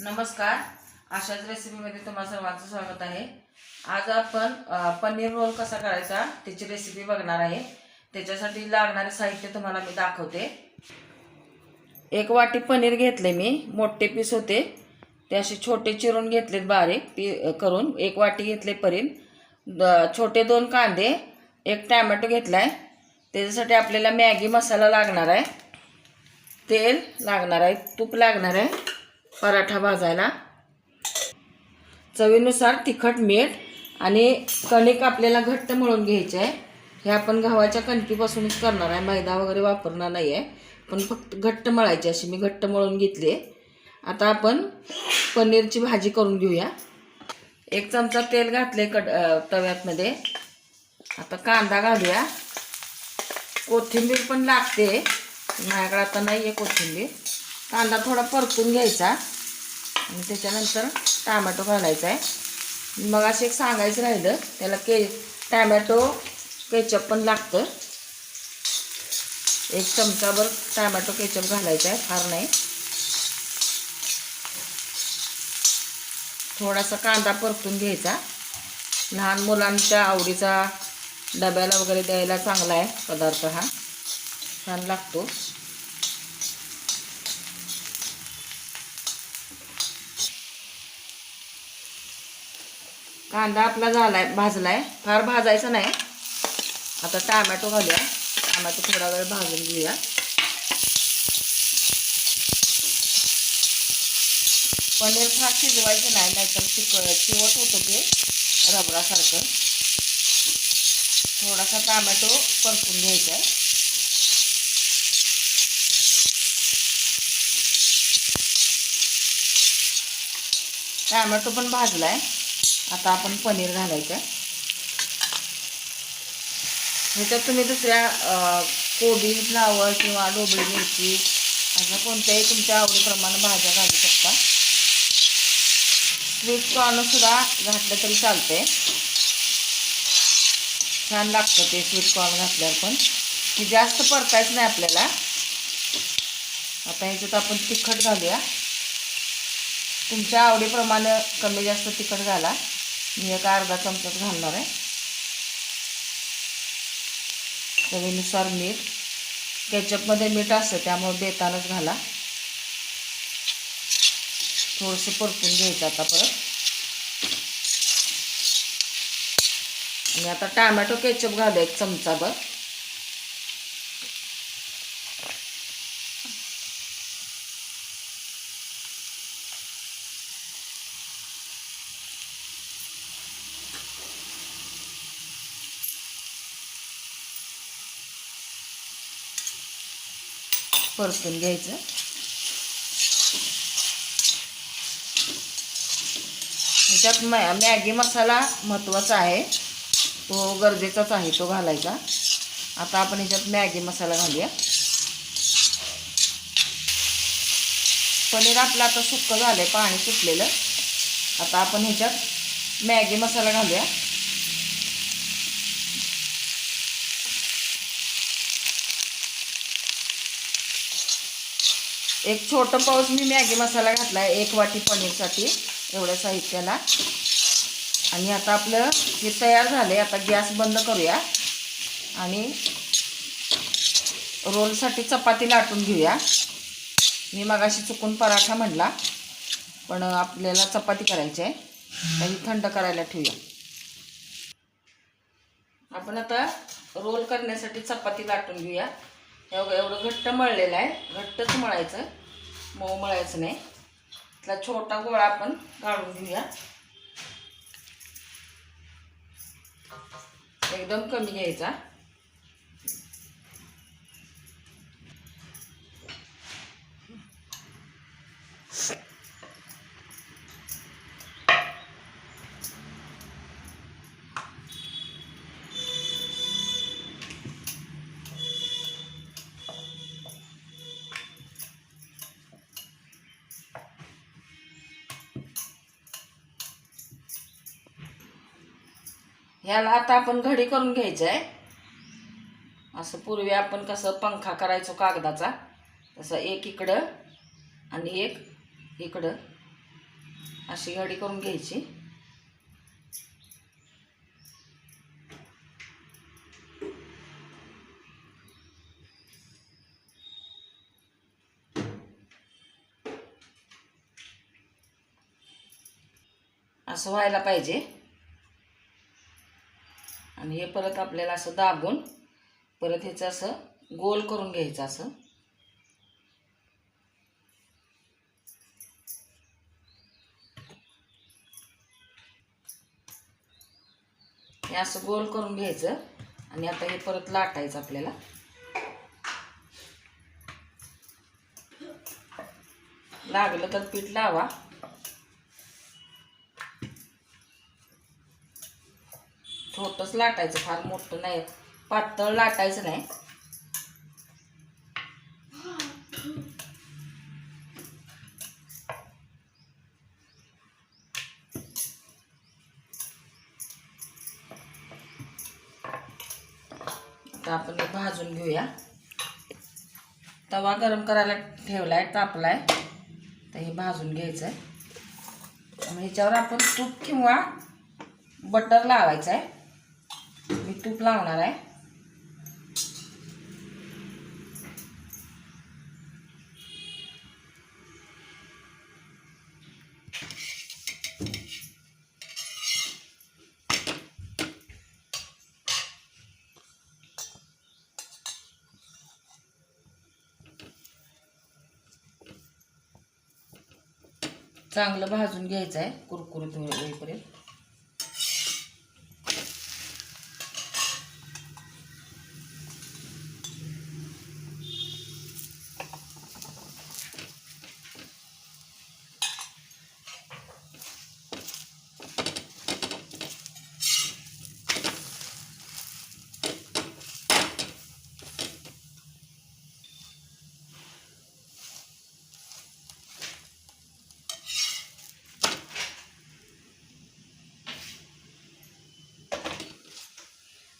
नमस्कार. अशाच रेसिपीमध्ये तुम्हाला सर्वांचं स्वागत आहे. आज आपण पनीर रोल कसा करायचा त्याची रेसिपी बघणार आहे. त्याच्यासाठी लागणारे साहित्य तुम्हाला मी दाखवते. एक वाटी पनीर घेतले मी मोठे पीस होते. ते असे छोटे चिरून घेतलेत बारीक पी करून. एक वाटी घेतले पनीर द छोटे दोन कांदे एक टॅमॅटो घेतला आहे त्याच्यासाठी आपल्याला मॅगी मसाला लागणार आहे. तेल लागणार आहे तूप लागणार आहे. पराठा भाजायला. चवीनुसार तिखट मीठ आणि कणिक आपल्याला घट्ट मळून घ्यायचे. आहे हे आपण गव्हाच्या कणकीपासूनच करणार आहे. मैदा वगैरे वापरणार नाही आहे पण फक्त घट्ट मळायची अशी. मी घट्ट मळून घेतली. आहे आता आपण पनीरची भाजी करून घेऊया. एक चमचा तेल घातले कड तव्यातमध्ये. आता कांदा घालूया. कोथिंबीर पण लागते. माझ्याकडे आता नाही आहे कोथिंबीर. कांदा थोडा परतून घ्यायचा. आणि त्याच्यानंतर टॅमॅटो घालायचा आहे मग असं एक सांगायचं राहिलं त्याला के टॅमॅटो केचप पण लागतं. एक चमचाभर टॅमॅटो केचप घालायचा आहे फार नाही. थोडासा कांदा परतून घ्यायचा. लहान मुलांच्या आवडीचा डब्याला वगैरे द्यायला चांगला आहे पदार्थ हा. छान लागतो. कांदा आपला झालाय भाजलाय. फार भाजायचा नाही. आता टामॅटो घालूया. टॅमॅटो थोडा वेळ भाजून घेऊया. पनीर फार शिजवायचं नाही नाहीतर चिक चिवट होतं ते रबरासारखं. थोडासा टॅमॅटो परतून घ्यायचा आहे. टॅमॅटो पण भाजला आहे आता आपण पनीर घालायचं. आहे ह्याच्यात तुम्ही दुसऱ्या कोबी फ्लावर किंवा डोबळी मिरची अशा कोणत्याही तुमच्या आवडीप्रमाणे भाज्या घालू शकता. स्वीट कॉर्नसुद्धा घातलं तरी चालते छान लागतं ते स्वीट कॉर्न घातल्यावर पण. की जास्त परतायच नाही आपल्याला. आता ह्याच्यात आपण तिखट घालूया. तुमच्या आवडीप्रमाणे कमी जास्त तिखट घाला. मी एक अर्धा चमचाच घालणार आहे. चवीनुसार मीठ. केचपमध्ये मीठ असतं त्यामुळे देतानाच घाला. थोडंसं परतून घ्यायचं आता परत. आणि आता टॅमॅटो केचप घालू एक चमचाभर परतून घ्यायचं. ह्याच्यात मॅ मॅगी मसाला महत्त्वाचा आहे. तो गरजेचाच आहे तो घालायचा. आता आपण ह्याच्यात मॅगी मसाला घालूया. पनीर आपलं आता सुक्कं झालं आहे पाणी सुटलेलं. आता आपण ह्याच्यात मॅगी मसाला घालूया. एक छोटं पाऊस मी मॅगी मसाला घातला आहे एक वाटी पनीरसाठी एवढ्या साहित्याला. आणि आता आपलं हे तयार झालं आहे आता गॅस बंद करूया. आणि रोलसाठी चपाती लाटून घेऊया. मी मगाशी चुकून पराठा म्हणला पण आपल्याला चपाती करायची आहे काही थंड करायला ठेवूया. आपण आता रोल करण्यासाठी चपाती लाटून घेऊया. एवढं एवढं घट्ट मळलेलं आहे. घट्टच मळायचं. मऊ मळायचं नाही. त्यातला छोटा गोळा आपण काढून घेऊया. एकदम कमी घ्यायचा. ह्याला आता आपण घडी करून घ्यायचं आहे असं पूर्वी आपण कसं पंखा करायचो कागदाचा तसं एक इकडं आणि एक इकडं अशी घडी करून घ्यायची. असं व्हायला पाहिजे. आणि हे परत आपल्याला असं दाबून परत ह्याचं असं गोल करून घ्यायचं असं. हे असं गोल करून घ्यायचं आणि आता हे परत लाटायचं आपल्याला. लागलं तर पीठ लावा. छोटंच लाटायचं फार मोठं नाही. पातळ लाटायचं नाही. आता आपण भाजून घेऊया. तवा गरम करायला ठेवलाय तापलाय. तर हे भाजून घ्यायचं आहे मग ह्याच्यावर आपण तूप किंवा बटर लावायचं आहे मी तूप लावणार आहे. चांगलं भाजून घ्यायचं आहे कुरकुरीत होईपर्यंत.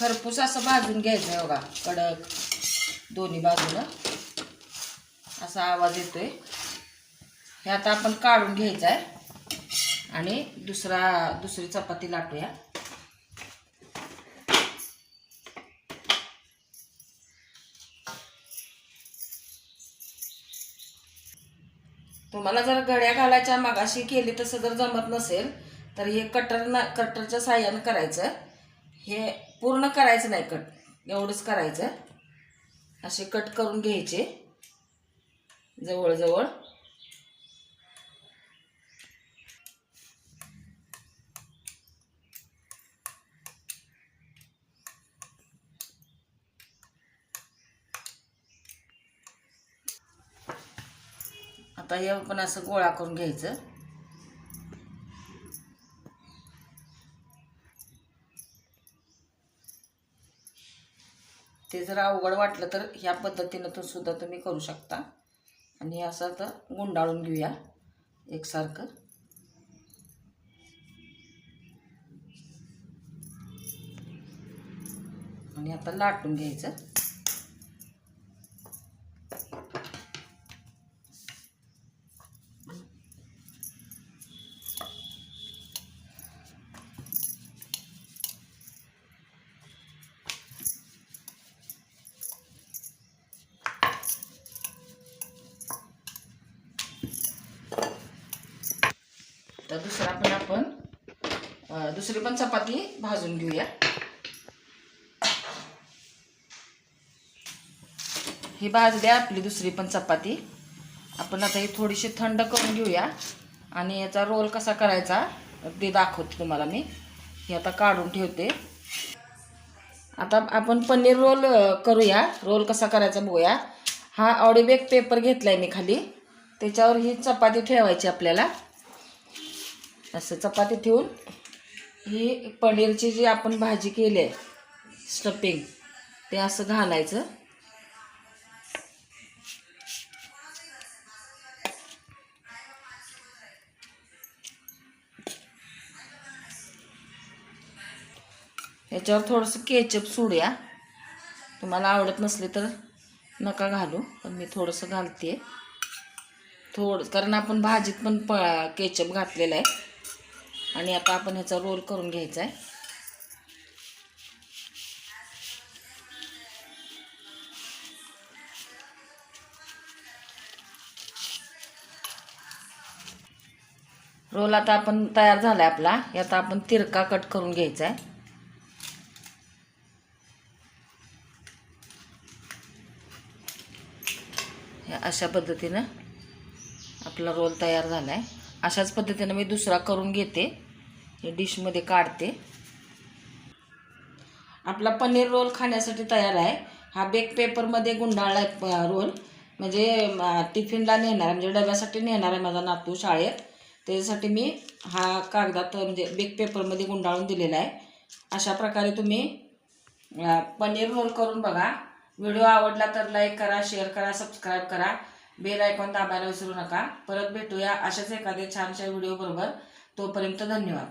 खरपूस असं भाजून घ्यायचं आहे बघा कडक दोन्ही बाजूला. असा आवाज येतोय. हे आता आपण काढून घ्यायचं आहे आणि दुसरा दुसरी चपाती लाटूया. तुम्हाला जर गड्या घालायच्या मागाशी केली तसं जर जमत नसेल तर हे कटर ना कटरच्या साह्यानं करायचं. हे पूर्ण करायचं नाही कट एवढंच करायचं. असे कट करून घ्यायचे. जवळजवळ. आता हे पण असं गोळा करून घ्यायचं. ते जर अवघड वाटलं तर ह्या पद्धतीनं तर सुद्धा तुम्ही करू शकता. आणि असं तर गुंडाळून घेऊया एकसारखं. आणि आता लाटून घ्यायचं. तर दुसरा पण आपण दुसरी पण चपाती भाजून घेऊया. ही भाजली आपली दुसरी पण चपाती. आपण आता ही थोडीशी थंड करून घेऊया. आणि याचा रोल कसा करायचा ते दाखवते तुम्हाला मी. हे आता काढून ठेवते. आता आपण पनीर रोल करूया. रोल कसा करायचा बघूया. हा ऑडिबेक पेपर घेतलाय मी खाली. त्याच्यावर ही चपाती ठेवायची आपल्याला. असं चपाती ठेवून ही पनीरची जी आपण भाजी केली आहे स्टपिंग ते असं घालायचं. याच्यावर थोडंसं केचप सोडूया. तुम्हाला आवडत नसले तर नका घालू पण मी थोडंसं घालते. थोडं कारण आपण भाजीत पण प केचप घातलेला आहे. आणि आता आपण ह्याचा रोल करून घ्यायचा आहे. रोल आता आपण तयार झाला आहे आपला यात आपण तिरका कट करून घ्यायचा आहे. अशा पद्धतीनं आपला रोल तयार झाला आहे अशाच पद्धतीनं मी दुसरा करून घेते. हे डिशमध्ये काढते. आपला पनीर रोल खाण्यासाठी तयार आहे. हा बेक पेपरमध्ये गुंडाळला आहे रोल म्हणजे टिफिनला नेणार आहे, म्हणजे डब्यासाठी नेणार आहे माझा नातू शाळेत. त्याच्यासाठी मी हा कागदात म्हणजे बेक पेपरमध्ये गुंडाळून दिलेला आहे. अशा प्रकारे तुम्ही पनीर रोल करून बघा. व्हिडिओ आवडला तर लाईक करा शेअर करा सबस्क्राईब करा. बेल आयकॉन दाबायला विसरू नका. परत भेटूया अशाच एखाद्या छानशा व्हिडिओ बरोबर तोपर्यंत धन्यवाद.